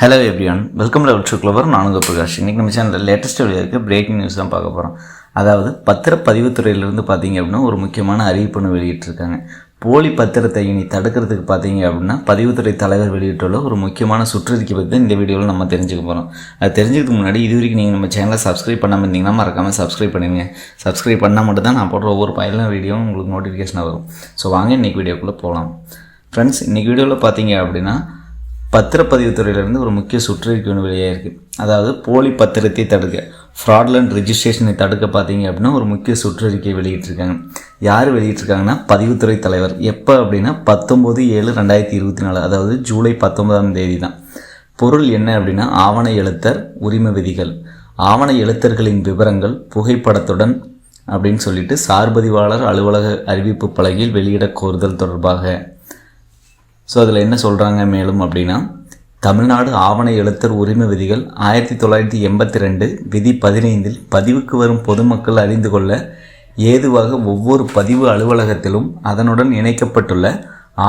Hello everyone welcome level to clever நானுங்க பிரகாஷ். இன்றைக்கி நம்ம சேனலில் லேட்டஸ்ட் இருக்க பிரேக்கிங் நியூஸ் தான் பார்க்க போகிறோம் அதாவது பத்திரப்பதிவுத்துறையிலிருந்து பார்த்தீங்க அப்படின்னா ஒரு முக்கியமான அறிவிப்புன்னு வெளியிட்டிருக்காங்க. போலி பத்திரத்தை இனி தடுக்கிறதுக்கு பார்த்தீங்க அப்படின்னா பதிவுத்துறை தலைவர் வெளியிட்டுள்ள ஒரு முக்கியமான சுற்றறிக்கை பற்றி தான் இந்த வீடியோவில் நம்ம தெரிஞ்சுக்க போகிறோம் அது தெரிஞ்சுக்கிறதுக்கு முன்னாடி இது வரைக்கும் நீங்கள் நம்ம சேனலை சப்ஸ்கிரைப் பண்ணாமல் இருந்தீங்கன்னா மறக்காமல் சப்ஸ்கிரைப் பண்ணிடுங்க. சப்ஸ்கிரைப் பண்ணால் மட்டும் தான் நான் போடுற ஒவ்வொரு பயனும் வீடியோவும் உங்களுக்கு நோட்டிஃபிகேஷனாக வரும். ஸோ வாங்க இன்றைக்கி வீடியோக்குள்ளே போகலாம் ஃப்ரெண்ட்ஸ் இன்றைக்கி வீடியோவில் பார்த்தீங்க அப்படின்னா பத்திரப்பதிவுத்துறையிலேருந்து ஒரு முக்கிய சுற்றறிக்கை ஒன்று வெளியாகிருக்கு அதாவது போலி பத்திரத்தை தடுக்க ஃப்ராட்லண்ட் ரிஜிஸ்ட்ரேஷனை தடுக்க பார்த்தீங்க அப்படின்னா ஒரு முக்கிய சுற்றறிக்கை வெளியிட்டிருக்காங்க. யார் வெளியிட்டிருக்காங்கன்னா பதிவுத்துறை தலைவர். எப்போ அப்படின்னா பத்தொம்போது ஏழு ரெண்டாயிரத்தி இருபத்தி நாலு அதாவது ஜூலை பத்தொன்பதாம் தேதி தான் பொருள் என்ன அப்படின்னா ஆவண எழுத்தர் உரிமை விதிகள். ஆவண எழுத்தர்களின் விவரங்கள் புகைப்படத்துடன் அப்படின்னு சொல்லிட்டு சார்பதிவாளர் அலுவலக அறிவிப்பு பலகையில் வெளியிட கோருதல் தொடர்பாக. ஸோ அதில் என்ன சொல்கிறாங்க மேலும் அப்படின்னா தமிழ்நாடு ஆவண எழுத்தர் உரிமை விதிகள் ஆயிரத்தி தொள்ளாயிரத்தி எண்பத்தி ரெண்டு விதி பதினைந்தில் பதிவுக்கு வரும் பொதுமக்கள் அறிந்து கொள்ள ஏதுவாக ஒவ்வொரு பதிவு அலுவலகத்திலும் அதனுடன் இணைக்கப்பட்டுள்ள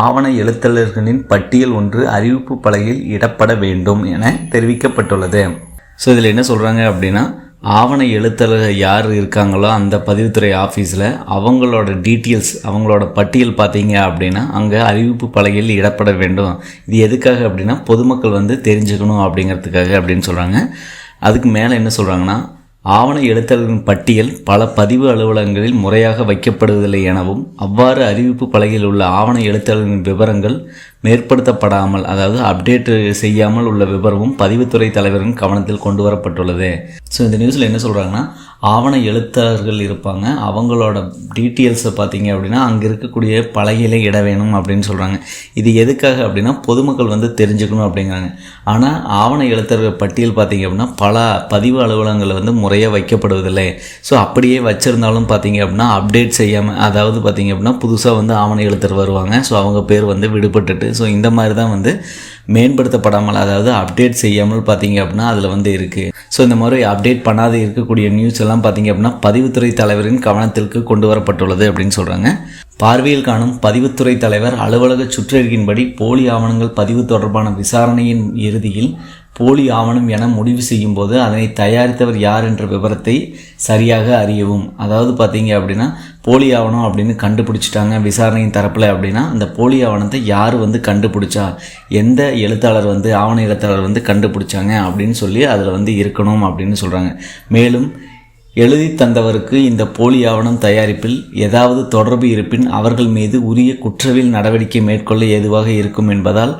ஆவண எழுத்தர்களின் பட்டியல் ஒன்று அறிவிப்பு பலகையில் இடப்பட வேண்டும் என தெரிவிக்கப்பட்டுள்ளது. ஸோ இதில் என்ன சொல்கிறாங்க அப்படின்னா ஆவண எழுத்தர்கள் யார் இருக்காங்களோ அந்த பதிவுத்துறை ஆஃபீஸில் அவங்களோட டீட்டெயில்ஸ் அவங்களோட பட்டியல் பார்த்தீங்க அப்படின்னா அங்கே அறிவிப்பு பலகையில் இடப்பட வேண்டும். இது எதுக்காக அப்படின்னா பொதுமக்கள் வந்து தெரிஞ்சுக்கணும் அப்படிங்கிறதுக்காக அப்படின்னு சொல்கிறாங்க அதுக்கு மேலே என்ன சொல்கிறாங்கன்னா ஆவண எழுத்தர்களின் பட்டியல் பல பதிவு அலுவலகங்களில் முறையாக வைக்கப்படுவதில்லை எனவும் அவ்வாறு அறிவிப்பு பலகையில் உள்ள ஆவண எழுத்தர்களின் விவரங்கள் மேற்படுத்தப்படாமல் அதாவது அப்டேட் செய்யாமல் உள்ள விவரமும் பதிவுத்துறை தலைவரின் கவனத்தில் கொண்டு வரப்பட்டுள்ளது ஸோ இந்த நியூஸில் என்ன சொல்கிறாங்கன்னா ஆவண எழுத்தாளர்கள் இருப்பாங்க. அவங்களோட டீட்டெயில்ஸை பார்த்தீங்க அப்படின்னா அங்கே இருக்கக்கூடிய பலகையிலே இட வேணும் அப்படின்னு சொல்கிறாங்க இது எதுக்காக அப்படின்னா பொதுமக்கள் வந்து தெரிஞ்சுக்கணும் அப்படிங்கிறாங்க. ஆனால் ஆவண எழுத்தர்கள் பட்டியல் பார்த்தீங்க அப்படின்னா பல பதிவு அலுவலகங்கள் வந்து முறையாக வைக்கப்படுவதில்லை. ஸோ அப்படியே வச்சுருந்தாலும் பார்த்தீங்க அப்படின்னா அப்டேட் செய்யாமல் அதாவது பார்த்தீங்க அப்படின்னா புதுசாக வந்து ஆவண எழுத்தர் வருவாங்க. ஸோ அவங்க பேர் வந்து விடுபட்டுட்டு ஸோ இந்த மாதிரி தான் வந்து மேம்படுத்தப்படாமல் அதாவது அப்டேட் செய்யாமல் பார்த்தீங்க அப்படின்னா அதில் வந்து இருக்குது ஸோ இந்த மாதிரி அப்டேட் பண்ணாது இருக்கக்கூடிய நியூஸ் எல்லாம் பார்த்தீங்க அப்படின்னா பதிவுத்துறை தலைவரின் கவனத்திற்கு கொண்டு வரப்பட்டுள்ளது அப்படின்னு சொல்கிறாங்க பார்வையில் காணும் பதிவுத்துறை தலைவர் அலுவலக சுற்றறிக்கையின்படி போலி ஆவணங்கள் பதிவு தொடர்பான விசாரணையின் இறுதியில் போலி ஆவணம் என முடிவு செய்யும் போது அதனை தயாரித்தவர் யார் என்ற விவரத்தை சரியாக அறியவும். அதாவது பார்த்தீங்க அப்படின்னா போலி ஆவணம் அப்படின்னு கண்டுபிடிச்சிட்டாங்க விசாரணையின் தரப்பில் அப்படின்னா அந்த போலி ஆவணத்தை யார் வந்து கண்டுபிடிச்சா எந்த எழுத்தாளர் வந்து ஆவண எழுத்தாளர் வந்து கண்டுபிடிச்சாங்க அப்படின்னு சொல்லி அதில் வந்து இருக்கணும் அப்படின்னு சொல்கிறாங்க மேலும் எழுதி தந்தவருக்கு இந்த போலி ஆவணம் தயாரிப்பில் ஏதாவது தொடர்பு இருப்பின் அவர்கள் மீது உரிய குற்றவியல் நடவடிக்கை மேற்கொள்ள ஏதுவாக இருக்கும் என்பதால்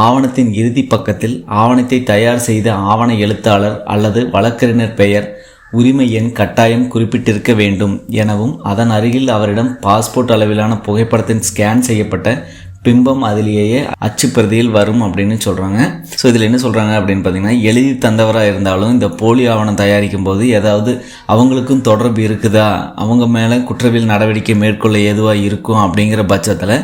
ஆவணத்தின் இறுதி பக்கத்தில் ஆவணத்தை தயார் செய்த ஆவண எழுத்தாளர் அல்லது வழக்கறிஞர் பெயர் உரிமை எண் கட்டாயம் குறிப்பிட்டிருக்க வேண்டும் எனவும் அதன் அருகில் அவரிடம் பாஸ்போர்ட் அளவிலான புகைப்படத்தின் ஸ்கேன் செய்யப்பட்ட பிம்பம் அதிலேயே அச்சு பிரதியில் வரும் அப்படின்னு சொல்கிறாங்க ஸோ இதில் என்ன சொல்கிறாங்க அப்படின்னு பார்த்தீங்கன்னா எழுதி தந்தவராக இருந்தாலும் இந்த போலி ஆவணம் தயாரிக்கும் போது ஏதாவது அவங்களுக்கும் தொடர்பு இருக்குதா? அவங்க மேலே குற்றவியல் நடவடிக்கை மேற்கொள்ள எதுவாக இருக்கும் அப்படிங்கிற பட்சத்தில்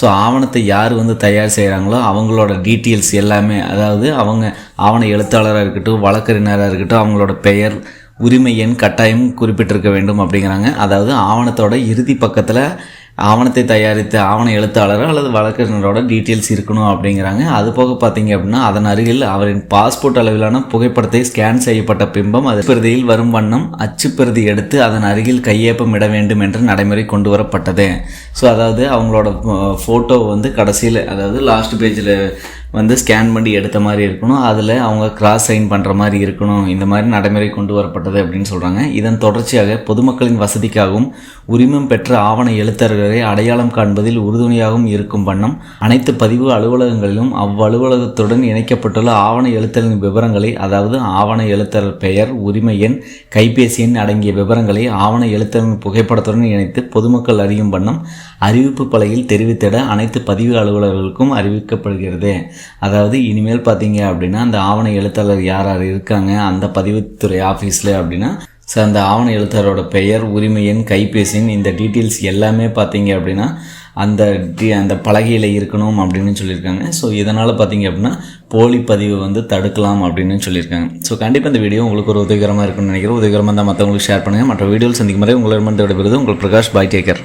ஸோ ஆவணத்தை யார் வந்து தயார் செய்கிறாங்களோ அவங்களோட டீட்டெயில்ஸ் எல்லாமே அதாவது அவங்க ஆவண எழுத்தாளராக இருக்கட்டும் வழக்கறிஞராக இருக்கட்டும் அவங்களோட பெயர் உரிமை எண் கட்டாயம் குறிப்பிட்டிருக்க வேண்டும் அப்படிங்கிறாங்க. அதாவது ஆவணத்தோட இறுதி பக்கத்தில் ஆவணத்தை தயாரித்த ஆவண எழுத்தாளரோ அல்லது வழக்கறிஞரோட டீட்டெயில்ஸ் இருக்கணும் அப்படிங்கிறாங்க. அது போக பார்த்தீங்க அப்படின்னா அதன் அருகில் அவரின் பாஸ்போர்ட் அளவிலான புகைப்படத்தை ஸ்கேன் செய்யப்பட்ட பிம்பம் அது பிரதியில் வரும் வண்ணம் அச்சுப்பிரதி எடுத்து அதன் அருகில் கையேப்பம் இட வேண்டும் என்ற நடைமுறை கொண்டு வரப்பட்டது. ஸோ அதாவது அவங்களோட ஃபோட்டோ வந்து கடைசியில் அதாவது லாஸ்ட் பேஜில் வந்து ஸ்கேன் பண்ணி எடுத்த மாதிரி இருக்கணும். அதில் அவங்க கிராஸ் சைன் பண்ணுற மாதிரி இருக்கணும். இந்த மாதிரி நடைமுறை கொண்டு வரப்பட்டது அப்படின்னு சொல்கிறாங்க இதன் தொடர்ச்சியாக பொதுமக்களின் வசதிக்காகவும் உரிமம் பெற்ற ஆவண எழுத்தர்களை அடையாளம் காண்பதில் உறுதுணையாகவும் இருக்கும் வண்ணம் அனைத்து பதிவு அலுவலகங்களிலும் அவ்வலுவலகத்துடன் இணைக்கப்பட்டுள்ள ஆவண எழுத்தரின் விவரங்களை அதாவது ஆவண எழுத்தர் பெயர் உரிமை எண் கைபேசி எண் அடங்கிய விவரங்களை ஆவண எழுத்தரின் புகைப்படத்துடன் இணைத்து பொதுமக்கள் அறியும் வண்ணம் அறிவிப்பு பலகையில் தெரிவித்திட அனைத்து பதிவு அலுவலர்களுக்கும் அறிவிக்கப்படுகிறது. அதாவது இனிமேல் பார்த்தீங்க அப்படின்னா அந்த ஆவண எழுத்தாளர் யார் யார் இருக்காங்க அந்த பதிவுத்துறை ஆஃபீஸில் அப்படின்னா ஸோ அந்த ஆவண எழுத்தாளரோட பெயர் உரிமை எண் கைபேசி இந்த டீட்டெயில்ஸ் எல்லாமே பார்த்தீங்க அப்படின்னா அந்த டி அந்த பலகையில் இருக்கணும் அப்படின்னு சொல்லியிருக்காங்க. ஸோ இதனால் பார்த்தீங்க அப்படின்னா போலி பதிவு வந்து தடுக்கலாம் அப்படின்னு சொல்லியிருக்காங்க. ஸோ கண்டிப்பாக இந்த வீடியோ உங்களுக்கு ஒரு உதவிகரமாக இருக்குன்னு நினைக்கிறேன். உதவிகரமாக தான் மற்றவங்களுக்கு ஷேர் பண்ணுங்கள் மற்ற வீடியோவில் சந்திக்கும் முறை உங்களிடமிருந்து விடுபடுது உங்கள் பிரகாஷ் பாய் டேக்கர்